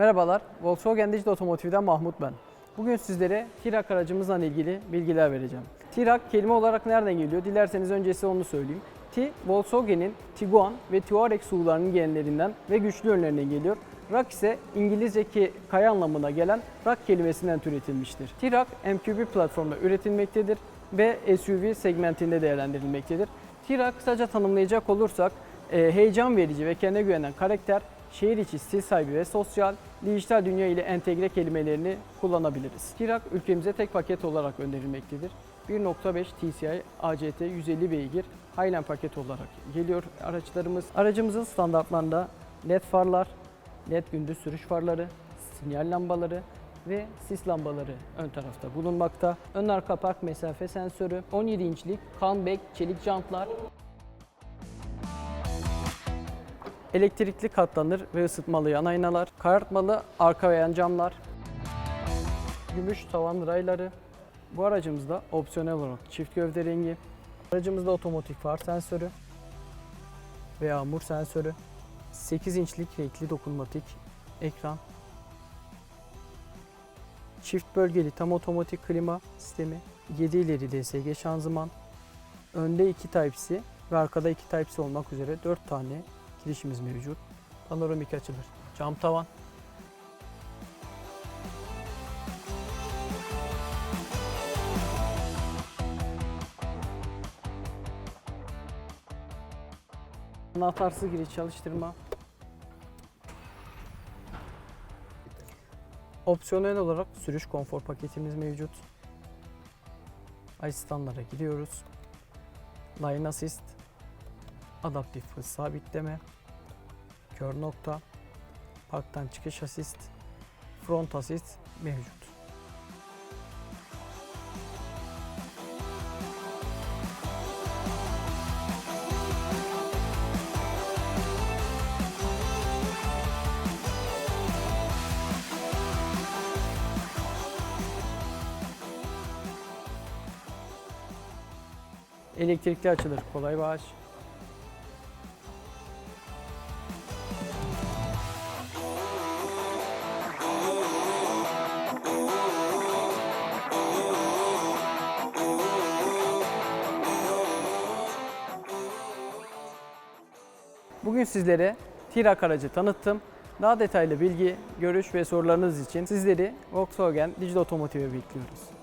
Merhabalar, Volkswagen Digital Otomotiv'den Mahmut ben. Bugün sizlere Tirak aracımızla ilgili bilgiler vereceğim. Tirak kelime olarak nereden geliyor? Dilerseniz önce size onu söyleyeyim. T, Volkswagen'in Tiguan ve Touareg SUV'larının genlerinden ve güçlü yönlerinden geliyor. Rak ise İngilizceki kaya anlamına gelen rak kelimesinden türetilmiştir. Tirak MQB platformda üretilmektedir ve SUV segmentinde değerlendirilmektedir. Tirak kısaca tanımlayacak olursak e, heyecan verici ve kendine güvenen karakter, şehir içi stil sahibi ve sosyal, dijital dünya ile entegre kelimelerini kullanabiliriz. Tirak ülkemize tek paket olarak gönderilmektedir. 1.5 TCI ACT 150 beygir Highland paket olarak geliyor araçlarımız. Aracımızın standartlarında LED farlar, LED gündüz sürüş farları, sinyal lambaları ve sis lambaları ön tarafta bulunmakta. Ön arka park mesafe sensörü, 17 inçlik comeback çelik jantlar, Elektrikli katlanır ve ısıtmalı yan aynalar, karartmalı arka ve yan camlar, gümüş tavan rayları. Bu aracımızda opsiyonel olarak çift gövde rengi, aracımızda otomatik far sensörü ve yağmur sensörü, 8 inçlik renkli dokunmatik ekran, çift bölgeli tam otomatik klima sistemi, 7 ileri DSG şanzıman, önde 2 Type-C ve arkada 2 Type-C olmak üzere 4 tane girişimiz mevcut. Panoramik açılır. Cam tavan. Anahtarsız giriş çalıştırma. Opsiyonel olarak sürüş konfor paketimiz mevcut. Asistanlara gidiyoruz. Line Assist, adaptif hız sabitleme, kör nokta, parktan çıkış asist, front asist mevcut. Elektrikli açılır, kolay bağış. Bugün sizlere Tirak aracı tanıttım. Daha detaylı bilgi, görüş ve sorularınız için sizleri Volkswagen Digital Otomotiv'e bekliyoruz.